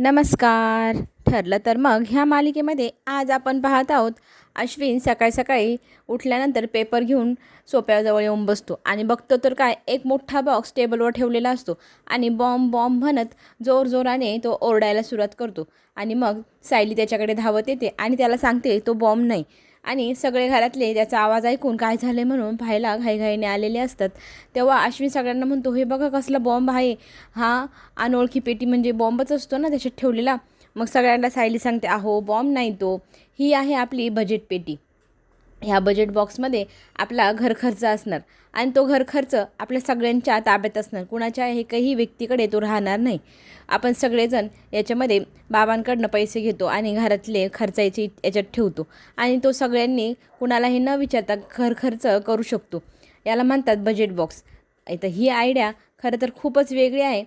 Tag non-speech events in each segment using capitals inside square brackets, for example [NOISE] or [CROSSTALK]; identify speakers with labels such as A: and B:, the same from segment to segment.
A: नमस्कार. ठरलं तर मग ह्या मालिकेमध्ये आज आपण पाहत आहोत अश्विन सकाळी सकाळी उठल्यानंतर पेपर घेऊन सोप्याजवळ येऊन बसतो आणि बघतो तर काय एक मोठा बॉक्स टेबलवर ठेवलेला असतो आणि बॉम्ब बॉम्ब म्हणत जोर जोराने तो ओरडायला सुरुवात करतो. आणि मग सायली त्याच्याकडे धावत येते आणि त्याला सांगते तो बॉम्ब नाही. आणि सगळे घरातले त्याचा आवाज ऐकून काय झाले म्हणून पाहायला घाईघाईने आलेले असतात. तेव्हा अश्विन सगळ्यांना म्हणतो हे बघा कसला बॉम्ब आहे. हा अनोळखी पेटी म्हणजे बॉम्बच असतो ना त्याच्यात ठेवलेला. मग सगळ्यांना सायली सांगते अहो बॉम्ब नाही तो. ही आहे आपली बजेट पेटी. ह्या बजेट बॉक्समध्ये आपला घरखर्च असणार. आणि तो घरखर्च आपल्या सगळ्यांच्या ताब्यात असणार. कुणाच्या एकही व्यक्तीकडे तो राहणार नाही. आपण सगळेजण याच्यामध्ये बाबांकडनं पैसे घेतो आणि घरातले खर्चायचे याच्यात ठेवतो. आणि तो सगळ्यांनी कुणालाही न विचारता घरखर्च करू शकतो. याला म्हणतात बजेट बॉक्स इथं ही आयडिया खरं तर खूपच वेगळी आहे.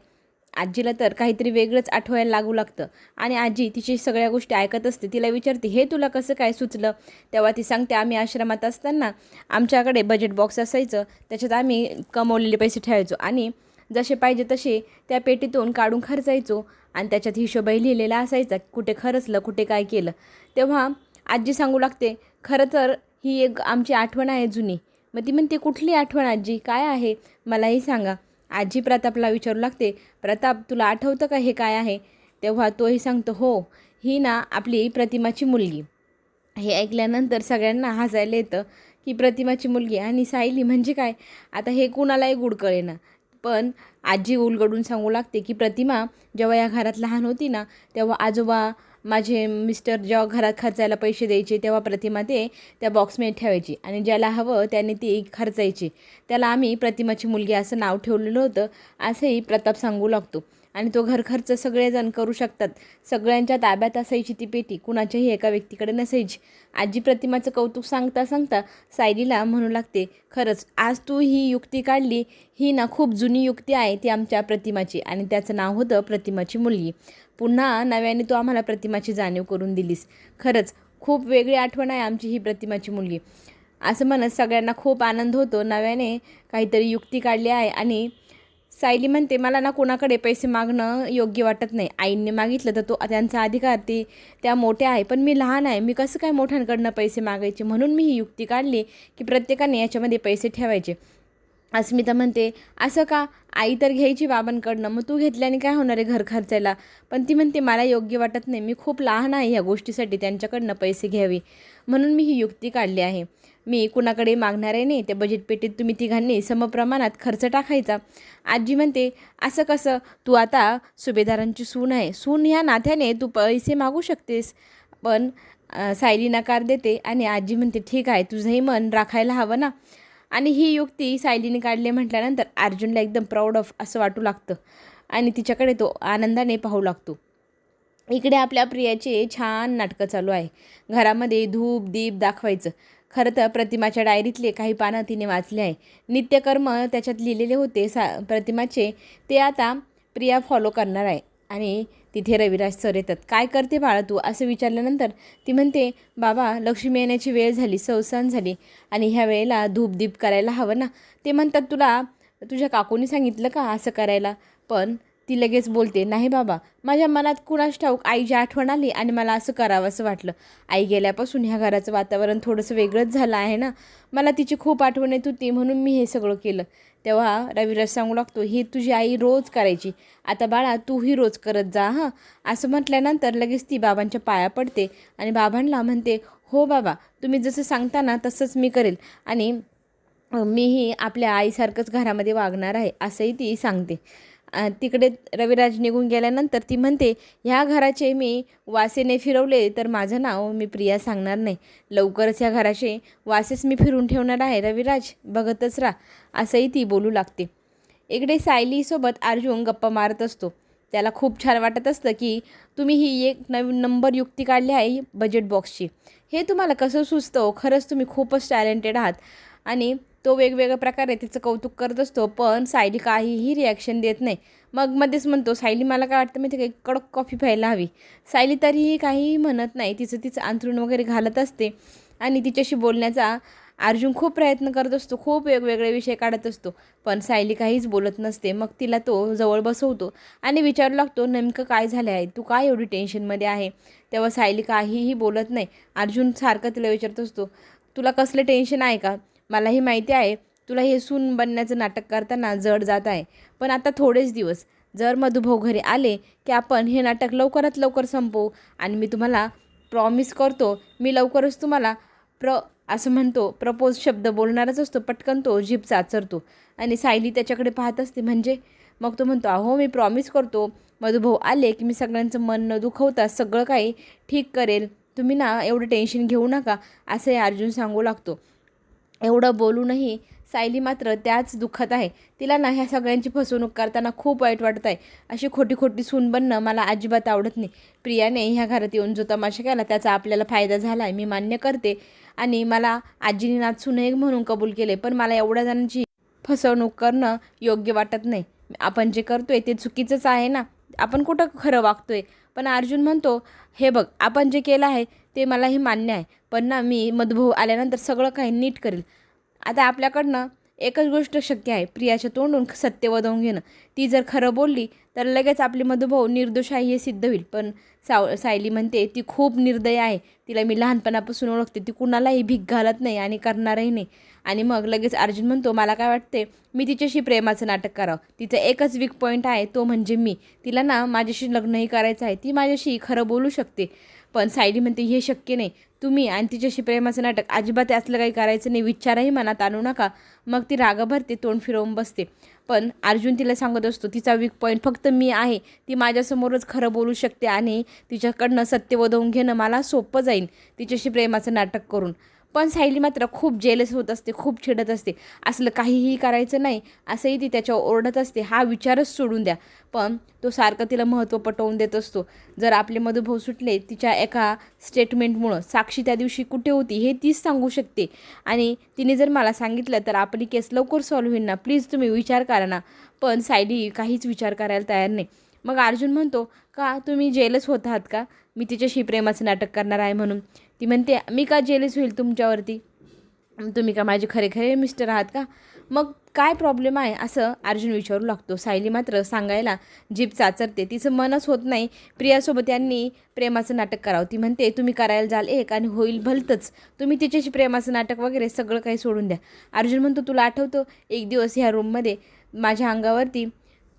A: आजीला तर काहीतरी वेगळंच आठवायला लागू लागतं. आणि आजी तिची सगळ्या गोष्टी ऐकत असते. तिला विचारते हे तुला कसं काय सुचलं? तेव्हा ती सांगते आम्ही आश्रमात असताना आमच्याकडे बजेट बॉक्स असायचं. त्याच्यात आम्ही कमवलेले पैसे ठेवायचो. आणि जसे पाहिजे तसे त्या पेटीतून काढून खर्चायचो. आणि त्याच्यात हिशोबही लिहिलेला असायचा कुठे खरचलं कुठे काय केलं. तेव्हा आजी सांगू लागते खरं तर ही एक आमची आठवण आहे जुनी. मग ती म्हणते कुठली आठवण आजी? काय आहे? मलाही सांगा. आजी प्रतापला विचारू लागते प्रताप तुला आठवतं का हे काय आहे? तेव्हा तोही सांगतो हो ही ना आपली प्रतिमाची मुलगी. हे ऐकल्यानंतर सगळ्यांना हसायला येतं की प्रतिमाची मुलगी आणि सायली म्हणजे काय? आता हे कुणालाही गुड कळेना. पण आजी उलगडून सांगू लागते की प्रतिमा जेव्हा या घरात लहान होती ना तेव्हा आजोबा माझे मिस्टर जेव्हा घरात खर्चायला पैसे द्यायचे तेव्हा प्रतिमा ते त्या बॉक्समध्ये ठेवायची आणि ज्याला हवं त्याने ती खर्चायची. त्याला आम्ही प्रतिमाची मुलगी असं नाव ठेवलेलं होतं असंही प्रताप सांगू लागतो. आणि तो घरखर्च सगळेजण करू शकतात. सगळ्यांच्या ताब्यात असायची ती पेटी. कुणाच्याही एका व्यक्तीकडे नसायची. आजी प्रतिमाचं कौतुक सांगता सांगता सायलीला म्हणू लागते खरंच आज तू ही युक्ती काढली. ही ना खूप जुनी युक्ती आहे ती आमच्या प्रतिमाची आणि त्याचं नाव होतं प्रतिमाची मुलगी. पुन्हा नव्याने तू आम्हाला प्रतिमाची जाणीव करून दिलीस. खरंच खूप वेगळी आठवण आहे आमची ही प्रतिमाची मुलगी. असं म्हणत सगळ्यांना खूप आनंद होतो. नव्याने काहीतरी युक्ती काढली आहे आणि सायली म्हणते मला ना कोणाकडे पैसे मागणं योग्य वाटत नाही. आईंनी मागितलं तर तो त्यांचा अधिकार ती त्या मोठ्या आहे. पण मी लहान आहे. मी कसं काय मोठ्यांकडनं पैसे मागायचे? म्हणून मी ही युक्ती काढली की प्रत्येकाने याच्यामध्ये पैसे ठेवायचे. अस्मिता म्हणते असं का? आई तर घ्यायची बाबांकडनं. मग तू घेतल्याने काय होणार आहे घर खर्चायला? पण ती म्हणते मला योग्य वाटत नाही. मी खूप लहान आहे ह्या गोष्टीसाठी. त्यांच्याकडनं पैसे घ्यावे. म्हणून मी ही युक्ती काढली आहे. मी कुणाकडे मागणार आहे नाही त्या बजेट पेटीत तुम्ही तिघांनी समप्रमाणात खर्च टाकायचा. आजी म्हणते असं कसं? तू आता सुभेदारांची सून आहे. सून ह्या नात्याने तू पैसे मागू शकतेस. पण सायली नकार देते आणि आजी म्हणते ठीक आहे तुझंही मन राखायला हवं ना. आणि ही युक्ती सायलीने काढली म्हटल्यानंतर अर्जुनला एकदम प्राऊड ऑफ असं वाटू लागतं. आणि तिच्याकडे तो आनंदाने पाहू लागतो. इकडे आपल्या प्रियाचे छान नाटकं चालू आहे. घरामध्ये धूप दीप दाखवायचं. खरं तर प्रतिमाच्या डायरीतले काही पानं तिने वाचले आहे. नित्यकर्म त्याच्यात लिहिलेले होते. सा प्रतिमाचे ते आता प्रिया फॉलो करणार आहे. आणि तिथे रविराज सर येतात. काय करते बाळा तू? असं विचारल्यानंतर ती म्हणते बाबा लक्ष्मी येण्याची वेळ झाली सवसान झाली. आणि ह्या वेळेला धूपदीप करायला हवं ना? ते म्हणतात तुला तुझ्या काकूने सांगितलं का असं करायला? पण ती लगेच बोलते नाही बाबा माझ्या मनात कुणाच ठाऊक आईची आठवण आली आणि मला असं करावं असं वाटलं. आई गेल्यापासून ह्या घराचं वातावरण थोडंसं वेगळंच झालं आहे ना. मला तिची खूप आठवण येत होती म्हणून मी हे सगळं केलं. तेव्हा रविराज सांगू लागतो ही तुझी आई रोज करायची. आता बाळा तूही रोज करत जा हां. असं म्हटल्यानंतर लगेच ती बाबांच्या पाया पडते आणि बाबांना म्हणते हो बाबा तुम्ही जसं सांगता ना तसंच मी करेल आणि मीही आपल्या आईसारखंच घरामध्ये वागणार आहे असंही ती सांगते. तिकडे रविराज निघून गेल्यानंतर ती म्हणते ह्या घराचे मी वासेने फिरवले तर माझं नाव मी प्रिया सांगणार नाही. लवकरच ह्या घराचे वासेस मी फिरून ठेवणार आहे. रविराज बघतच राहा. असंही ती बोलू लागते. इकडे सायलीसोबत अर्जुन गप्पा मारत असतो. त्याला खूप छान वाटत असतं की तुम्ही ही एक नवीन नंबर युक्ती काढली आहे बजेट बॉक्सची हे तुम्हाला कसं सुचतं? खरंच तुम्ही खूपच टॅलेंटेड आहात. आणि तो वेगवेगळ्या प्रकारे तिचं कौतुक करत असतो पण सायली काहीही रिॲक्शन देत नाही. मग मध्येच म्हणतो सायली मला काय वाटतं माहिती काही कडक कॉफी प्यायला हवी. सायली तरीही काहीही म्हणत नाही तिचं तिचं अंथरूण वगैरे घालत असते आणि तिच्याशी बोलण्याचा अर्जुन खूप प्रयत्न करत असतो खूप वेगवेगळे विषय काढत असतो पण सायली काहीच बोलत नसते. मग तिला तो जवळ बसवतो आणि विचारू लागतो नेमकं काय झालं आहे तू काय एवढी टेन्शनमध्ये आहे? तेव्हा सायली काहीही बोलत नाही. अर्जुन सारखं तिला विचारत असतो तुला कसलं टेन्शन आहे का? मलाही माहिती आहे तुला हे सून बनण्याचं नाटक करताना जड जात आहे. पण आता थोडेच दिवस. जर मधुभाऊ घरी आले की आपण हे नाटक लवकरात लवकर संपवू आणि मी तुम्हाला प्रॉमिस करतो मी लवकरच तुम्हाला प्र असं म्हणतो प्रपोज शब्द बोलणारच असतो पटकन तो जीभ चाचरतो आणि सायली त्याच्याकडे पाहत असते म्हणजे? मग तो म्हणतो अहो मी प्रॉमिस करतो मधुभाऊ आले की मी सगळ्यांचं मन न दुखवता सगळं काही ठीक करेल. तुम्ही ना एवढं टेन्शन घेऊ नका असंही अर्जुन सांगू लागतो. एवढं बोलूनही सायली मात्र त्याच दुःखात आहे. तिला ना ह्या सगळ्यांची फसवणूक करताना खूप वाईट वाटत आहे. अशी खोटी खोटी सून बनणं मला अजिबात आवडत नाही. प्रियाने ह्या घरात येऊन जो तमाशा केला त्याचा आपल्याला फायदा झाला आहे मी मान्य करते. आणि मला आजीने सुनेक म्हणून कबूल केले पण मला एवढ्या जणांची फसवणूक करणं योग्य वाटत नाही. आपण जे करतोय ते चुकीचंच आहे ना? आपण कुठं खरं वागतोय? पण अर्जुन म्हणतो हे बघ आपण जे केलं आहे ते मलाही मान्य आहे. पण ना मी मधुभाऊ आल्यानंतर सगळं काही नीट करेल. आता आपल्याकडनं एकच गोष्ट शक्य आहे प्रियाच्या तोंडून सत्य वदवून घेणं. ती जर खरं बोलली तर लगेच आपली मधुभाऊ निर्दोष आहे हे सिद्ध होईल. पण साव सायली म्हणते ती खूप निर्दय आहे. तिला मी लहानपणापासून ओळखते. ती कुणालाही भीक घालत नाही आणि करणारही नाही. आणि मग लगेच अर्जुन म्हणतो मला काय वाटते? मी तिच्याशी प्रेमाचं नाटक करावं. तिचं एकच वीक पॉईंट आहे तो म्हणजे मी. तिला ना माझ्याशी लग्नही करायचं आहे. ती माझ्याशी खरं बोलू शकते. पण सायली म्हणते हे शक्य नाही. तुम्ही आणि तिच्याशी प्रेमाचं नाटक अजिबात असलं काही करायचं नाही. विचारही मनात आणू नका. मग ती रागभरते तोंड फिरवून बसते. पण अर्जुन तिला सांगत असतो तिचा वीक पॉईंट फक्त मी आहे. ती माझ्यासमोरच खरं बोलू शकते आणि तिच्याकडनं सत्य वधवून घेणं मला सोपं जाईल तिच्याशी प्रेमाचं नाटक करून. पण सायली मात्र खूप जेलस होत असते खूप चिडत असते. असलं काहीही करायचं नाही असंही ती त्याच्यावर ओरडत असते. हा विचारच सोडून द्या. पण तो सारखं तिला महत्त्व पटवून देत असतो. जर आपले मधुभाऊ सुटले तिच्या एका स्टेटमेंटमुळं साक्षी त्या दिवशी कुठे होती हे तीच सांगू शकते. आणि तिने जर मला सांगितलं तर आपली केस लवकर सॉल्व्ह होईल ना? प्लीज तुम्ही विचार करा ना. पण सायली काहीच विचार करायला तयार नाही. मग अर्जुन म्हणतो का तुम्ही जेलस होत आहात का? मी तिच्याशी प्रेमाचं नाटक करणार आहे म्हणून. ती म्हणते मी का जेलेस होईल तुमच्यावरती? तुम्ही का माझे खरे खरे मिस्टर आहात का? मग काय प्रॉब्लेम आहे? असं अर्जुन विचारू लागतो. सायली मात्र सांगायला जीप चाचरते. तिचं मनच होत नाही. प्रियासोबत यांनी प्रेमाचं नाटक करावं. ती म्हणते तुम्ही करायला जाल एक आणि होईल भलतंच. तुम्ही तिच्याशी प्रेमाचं नाटक वगैरे सगळं काही सोडून द्या. अर्जुन म्हणतो तुला आठवतो एक दिवस ह्या रूममध्ये माझ्या अंगावरती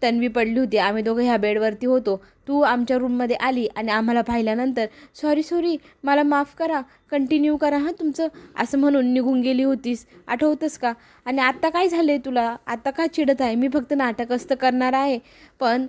A: तन्वी पडली होती. आम्ही दोघं ह्या बेडवरती होतो. तू आमच्या रूममध्ये आली आणि आम्हाला पाहिल्यानंतर सॉरी सॉरी मला माफ करा. कंटिन्यू करा हां तुमचं असं म्हणून निघून गेली होतीस. आठवतंस का? आणि आत्ता काय झालं आहे तुला? आत्ता का चिडत आहे? मी फक्त नाटक असतं करणार आहे. पण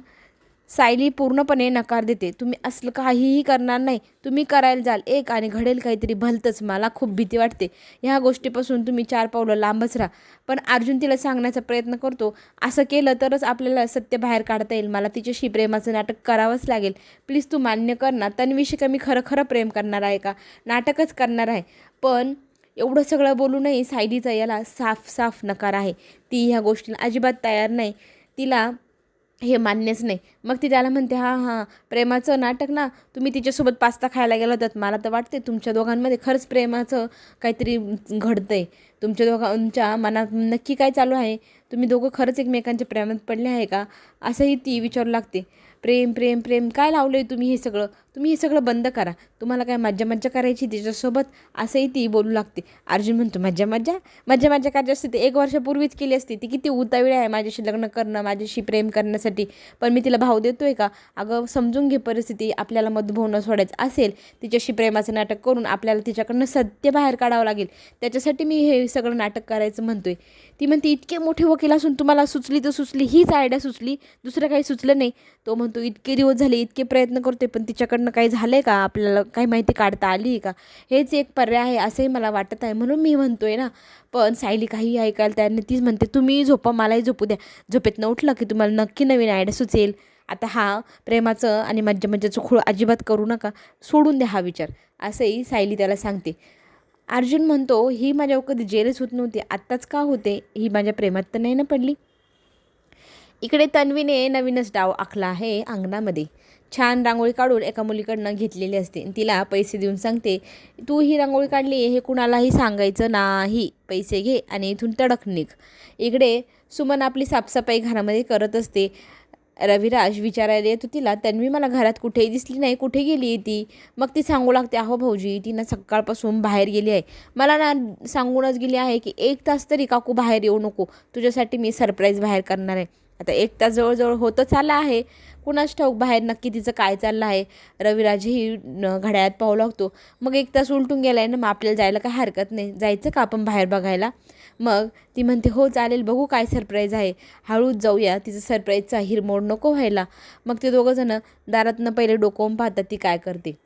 A: सायली पूर्णपणे नकार देते. तुम्ही असलं काहीही करणार नाही. तुम्ही करायला जाल एक आणि घडेल काहीतरी भलतंच. मला खूप भीती वाटते. ह्या गोष्टीपासून तुम्ही चार पावलं लांबच राहा. पण अर्जुन तिला सांगण्याचा प्रयत्न करतो असं केलं तरच आपल्याला सत्य बाहेर काढता येईल. मला तिच्याशी प्रेमाचं नाटक करावंच लागेल. प्लीज तू मान्य कर ना. तन्वीशी का मी खरं खरं प्रेम करणार आहे का? नाटकच करणार आहे. पण एवढं सगळं बोलूनही सायलीचा याला साफ साफ नकार आहे. ती ह्या गोष्टीला अजिबात तयार नाही. तिला हे मान्यच नाही. मग ती त्याला म्हणते हां हां प्रेमाचं नाटक ना तुम्ही तिच्यासोबत पास्ता खायला गेला होतात मला तर वाटते तुमच्या दोघांमध्ये खरंच प्रेमाचं काहीतरी घडतंय. तुमच्या दोघांच्या मनात नक्की काय चालू आहे? तुम्ही दोघं खरंच एकमेकांच्या प्रेमात पडले आहे का? असंही ती विचारू लागते. प्रेम प्रेम प्रेम काय लावलं आहे तुम्ही हे सगळं? तुम्ही हे सगळं बंद करा. तुम्हाला काय मज्जा मज्जा करायची तिच्यासोबत? असंही ती बोलू लागते. अर्जुन म्हणतो मज्जा मज्जा? मज्जा मज्जा करायची असते ती. एक वर्षापूर्वीच केली असती ती. किती उतावीळ आहे माझ्याशी लग्न करणं माझ्याशी प्रेम करण्यासाठी. पण मी तिला भाव देतोय का? अगं समजून घे परिस्थिती. आपल्याला मधुभावनं सोडायचं असेल तिच्याशी प्रेमाचं नाटक करून आपल्याला तिच्याकडनं सत्य बाहेर काढावं लागेल. त्याच्यासाठी मी हे सगळं नाटक करायचं म्हणतोय. ती म्हणते इतके मोठे वकील असून तुम्हाला सुचली तर सुचली. हीच आयडिया सुचली. दुसरं काही सुचलं नाही. तो म्हणतो इतके दिवस झाले इतके प्रयत्न करतोय पण तिच्याकडनं काही झालं आहे का? आपल्याला काही माहिती काढता आली का? हेच एक पर्याय आहे असंही मला वाटत आहे. म्हणून मी म्हणतो आहे ना पण सायली काही ऐकायला त्याने तीच म्हणते तुम्ही झोपा मलाही झोपू द्या. झोपेतनं उठलं की तुम्हाला नक्की नवीन आयडिया सुचेल. आता हा प्रेमाचं आणि मज्जा मज्जाचं खूळ अजिबात करू नका. सोडून द्या हा विचार. असंही सायली त्याला सांगते. अर्जुन म्हणतो ही माझ्यावर कधी जेलच होत नव्हती. आत्ताच का होते? ही माझ्या प्रेमात तर नाही ना पडली. इकडे तन्वीने नवीनच डाव आखला आहे अंगणामध्ये. छान रांगोळी काढून एका मुलीकडनं घेतलेली असते. तिला पैसे देऊन सांगते तू ही रांगोळी काढली हे कुणालाही सांगायचं नाही. पैसे घे आणि इथून तडक निघ. इकडे सुमन आपली साफसफाई घरामध्ये करत असते. रविराज विचारायला येतो तिला तन्वी मला घरात कुठेही दिसली नाही. कुठे गेली आहे ती? मग ती सांगू लागते अहो भाऊजी ती ना सकाळपासून बाहेर गेली आहे. मला ना सांगूनच गेली आहे की एक तास तरी काकू बाहेर येऊ नको. तुझ्यासाठी मी सरप्राईज बाहेर करणार आहे. आता एक तास जवळजवळ होतच आला आहे. कुणाच ठाऊक बाहेर नक्की तिचं काय चाललं आहे? रविराजही न- घड्याळात पाहू लागतो मग एक तास उलटून गेला आहे ना मग आपल्याला जायला काय हरकत नाही. जायचं का आपण बाहेर बघायला? मग ती म्हणते हो चालेल बघू काय सरप्राईज आहे. हळूच जाऊया. तिचं सरप्राईजचा हिरमोड नको व्हायला. मग ते दोघंजणं दारातनं पहिले डोकवून पाहतात ती काय करते.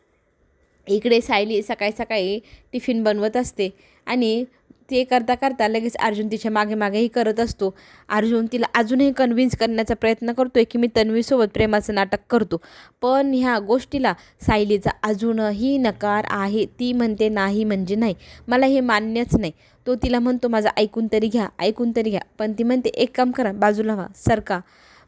A: इकडे सायली सकाळी सकाळी टिफिन बनवत असते. आणि ते करता करता लगेच अर्जुन तिच्यामागे मागेही करत असतो. अर्जुन तिला अजूनही कन्व्हिन्स करण्याचा प्रयत्न करतोय की मी तन्वीसोबत प्रेमाचं नाटक करतो. पण ह्या गोष्टीला सायलीचा अजूनही नकार आहे. ती म्हणते नाही म्हणजे नाही. मला हे मान्यच नाही. तो तिला म्हणतो माझं ऐकून तरी घ्या ऐकून तरी घ्या. पण ती म्हणते एक काम करा बाजूला व्हा सरका.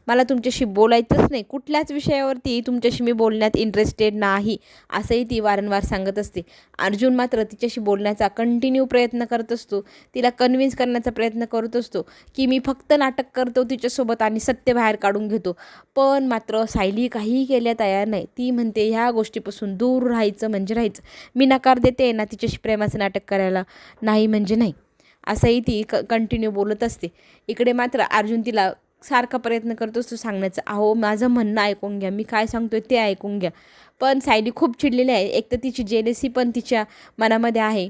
A: मला तुमच्याशी बोलायचंच नाही. कुठल्याच विषयावरती तुमच्याशी मी बोलण्यात इंटरेस्टेड नाही असंही ती वारंवार सांगत असते. अर्जुन मात्र तिच्याशी बोलण्याचा कंटिन्यू प्रयत्न करत असतो. तिला कन्व्हिन्स करण्याचा प्रयत्न करत असतो की मी फक्त नाटक करतो तिच्यासोबत आणि सत्य बाहेर काढून घेतो. पण मात्र सायली काहीही केल्या तयार नाही. ती म्हणते ह्या गोष्टीपासून दूर राहायचं म्हणजे राहायचं. मी नकार देते ना तिच्याशी प्रेमाचं नाटक करायला. नाही म्हणजे नाही. असंही ती क कंटिन्यू बोलत असते. इकडे मात्र अर्जुन तिला सारखा प्रयत्न करत असतो सांगण्याचा. अहो माझं म्हणणं ऐकून घ्या. मी काय सांगतोय ते ऐकून घ्या. पण सायली खूप चिडलेली आहे. एक तर तिची जेलेसी पण तिच्या मनामध्ये आहे.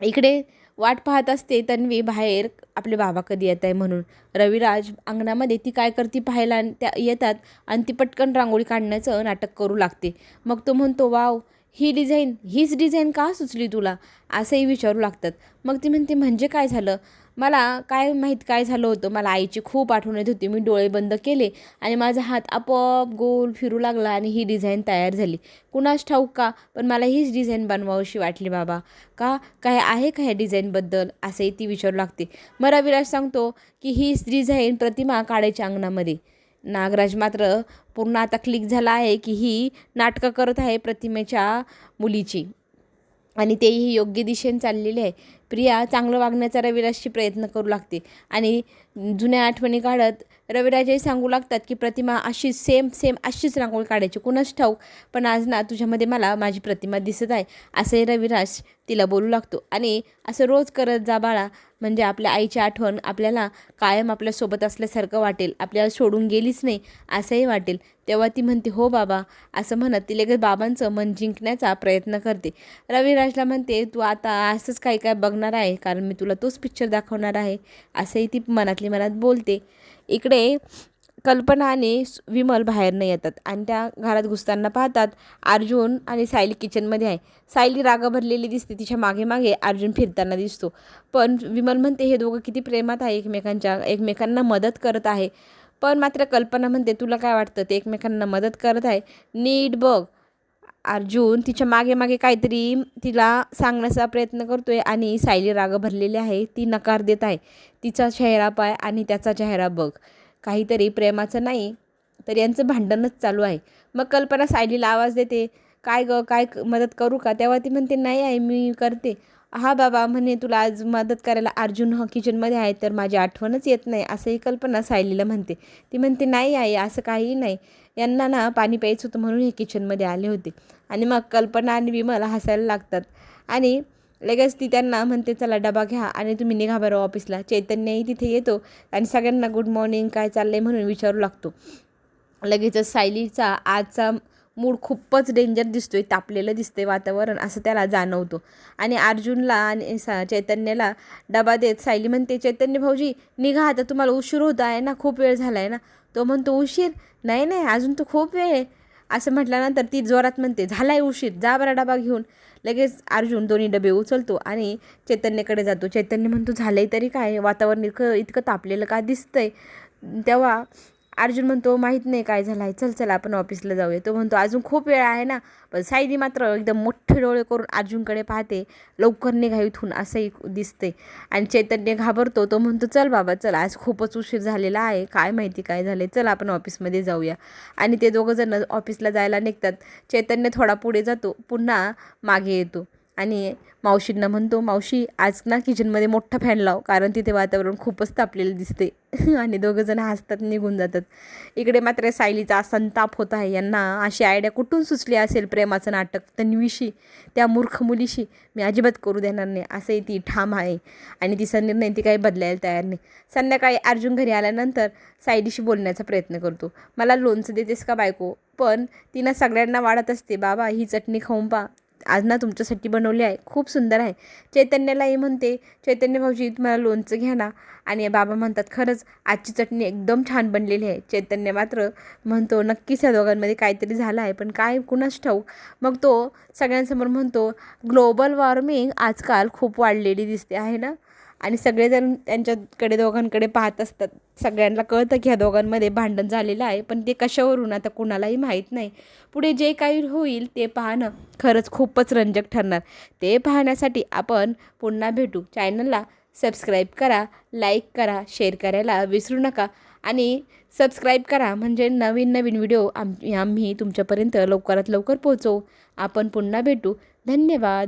A: इकडे वाट पाहत असते तन्वी बाहेर. आपले बाबा कधी येत आहे म्हणून. रविराज अंगणामध्ये ती काय करते पाहायला आणि त्या येतात आणि ती पटकन रांगोळी काढण्याचं नाटक करू लागते. मग तो म्हणतो वाव ही डिझाईन हीच डिझाईन का सुचली तुला? असंही विचारू लागतात. मग ती म्हणते म्हणजे काय झालं? मला काय माहीत काय झालं होतं. मला आईची खूप आठवण येत होती. मी डोळे बंद केले आणि माझा हात आपोआप गोल फिरू लागला आणि ही डिझाईन तयार झाली. कुणास ठाऊक का? पण मला हीच डिझाईन बनवावीशी वाटली बाबा. का? काय आहे का ह्या डिझाईनबद्दल? असंही ती विचारू लागते. मग रविराज सांगतो की हीच डिझाईन प्रतिमा काढायच्या अंगणामध्ये. नागराज मात्र पूर्ण आता क्लिक झाला आहे की ही नाटकं करत आहे प्रतिमेच्या मुलीची. आणि तेही योग्य दिशेने चाललेले आहे. प्रिया चांगलं वागण्याचा रविराजशी प्रयत्न करू लागते. आणि जुन्या आठवणी काढत रविराजही सांगू लागतात की प्रतिमा अशीच सेम सेम अशीच रांगोळी काढायची. कुणाच ठाऊक पण आज ना तुझ्यामध्ये मला माझी प्रतिमा दिसत आहे असे रविराज तिला बोलू लागतो. आणि असं रोज करत जा बाळा म्हणजे आपल्या आईची आठवण आपल्याला कायम आपल्यासोबत असल्यासारखं वाटेल. आपल्याला सोडून गेलीच नाही असंही वाटेल. तेव्हा ती म्हणते हो बाबा असं म्हणत ती लगेच बाबांचं मन जिंकण्याचा प्रयत्न करते. रविराजला म्हणते तू आता असंच काही काय बघणार आहे कारण मी तुला तोच पिक्चर दाखवणार आहे असंही ती मनातली मनात बोलते. इकडे कल्पना आणि विमल विमल बाहेरनं येतात आणि त्या घरात घुसताना पाहतात अर्जुन आणि सायली किचनमध्ये आहे. सायली रागा भरलेली दिसते तिच्यामागे मागे अर्जुन फिरताना दिसतो. पण विमल म्हणते हे दोघं किती प्रेमात आहे एकमेकांच्या एकमेकांना मदत करत आहे. पण मात्र कल्पना म्हणते तुला काय वाटतं ते एकमेकांना मदत करत आहे? नीट बघ. अर्जुन तिच्यामागे मागे काहीतरी तिला सांगण्याचा प्रयत्न करतोय आणि सायली राग भरलेली आहे. ती नकार देत आहे. तिचा चेहरा पाय आणि त्याचा चेहरा बघ. काहीतरी प्रेमाचं नाही तर यांचं भांडणच चालू आहे. मग कल्पना सायलीला आवाज देते काय ग काय क- मदत करू का? तेव्हा ती म्हणते नाही आहे मी करते. हा बाबा म्हणे तुला आज मदत करायला अर्जुन हा किचनमध्ये आहे तर माझी आठवणच येत नाही असंही कल्पना सायलीला म्हणते. ती म्हणते नाही आहे असं काहीही नाही. यांना ना पाणी प्यायचं होतं म्हणून हे किचनमध्ये आले होते. आणि मग कल्पना आणि विमल हसायला लागतात. आणि लगेच ती त्यांना म्हणते चला डबा घ्या आणि तुम्ही निघा बरं ऑफिसला. चैतन्यही तिथे येतो आणि सगळ्यांना गुड मॉर्निंग काय चाललं आहे म्हणून विचारू लागतो. लगेचच सायलीचा आजचा मूड खूपच डेंजर दिसतोय तापलेलं दिसतंय वातावरण असं त्याला जाणवतो. आणि अर्जुनला आणि सा चैतन्याला डबा देत सायली म्हणते चैतन्य भाऊजी निघा आता तुम्हाला उशीर होत आहे ना खूप वेळ झाला आहे ना. तो म्हणतो उशीर? नाही नाही अजून तो खूप वेळ आहे. असं म्हटल्यानंतर ती जोरात म्हणते झालाय उशीर जा बरा डबा घेऊन. लगेच अर्जुन दोन्ही डबे उचलतो आणि चैतन्यकडे जातो. चैतन्य म्हणतो झालंय तरी काय? वातावरण इतकं इतकं तापलेलं का दिसतंय? तेव्हा अर्जुन म्हणतो माहीत नाही काय झालं आहे चल चल आपण ऑफिसला जाऊया. तो म्हणतो अजून खूप वेळ आहे ना. पण सायली मात्र एकदम मोठे डोळे करून अर्जुनकडे पाहते लवकर निघा इथून असंही दिसते. आणि चैतन्य घाबरतो तो म्हणतो चल बाबा चल आज खूपच उशीर झालेला आहे काय माहिती काय झालं चल आपण ऑफिसमध्ये जाऊया. आणि ते दोघंजण ऑफिसला जायला निघतात. चैतन्य थोडा पुढे जातो पुन्हा मागे येतो. आणि मावशींना म्हणतो मावशी आज ना किचनमध्ये मोठा फॅन लाव कारण तिथे वातावरण खूपच तापलेलं दिसते [LAUGHS] आणि दोघंजण हसतात निघून जातात. इकडे मात्र सायलीचा संताप होत आहे. यांना अशी आयडिया कुठून सुचली असेल प्रेमाचं नाटक? तन्वीशी त्या मूर्ख मुलीशी मी अजिबात करू देणार नाही. असंही ती ठाम आहे. आणि तिचा निर्णय ती काही बदलायला तयार नाही. संध्याकाळी अर्जुन घरी आल्यानंतर सायलीशी बोलण्याचा प्रयत्न करतो. मला लोणचं देतेस का बायको? पण तिनं सगळ्यांना वाढत असते बाबा. ही चटणी खाऊन पा आज ना तुमच्यासाठी बनवली आहे. खूप सुंदर आहे. चैतन्यालाही म्हणते चैतन्य भाऊजी तुम्हाला लोणचं घ्या ना. आणि बाबा म्हणतात खरंच आजची चटणी एकदम छान बनलेली आहे. चैतन्य मात्र म्हणतो नक्कीच या दोघांमध्ये काहीतरी झालं आहे पण काय कुणाच ठाऊक. मग तो सगळ्यांसमोर म्हणतो ग्लोबल वॉर्मिंग आजकाल खूप वाढलेली दिसते आहे ना? आणि सगळेजण त्यांच्याकडे दोघांकडे पाहत असतात. सगळ्यांना कळतं की ह्या दोघांमध्ये भांडण झालेलं आहे पण ते कशावरून आता कुणालाही माहीत नाही. पुढे जे काही होईल ते पाहणं खरंच खूपच रंजक ठरणार. ते पाहण्यासाठी आपण पुन्हा भेटू. चॅनलला सबस्क्राईब करा लाईक करा शेअर करायला विसरू नका आणि सबस्क्राईब करा म्हणजे नवीन नवीन व्हिडिओ आम आम्ही तुमच्यापर्यंत लवकरात लवकर पोहोचवू. आपण पुन्हा भेटू. धन्यवाद.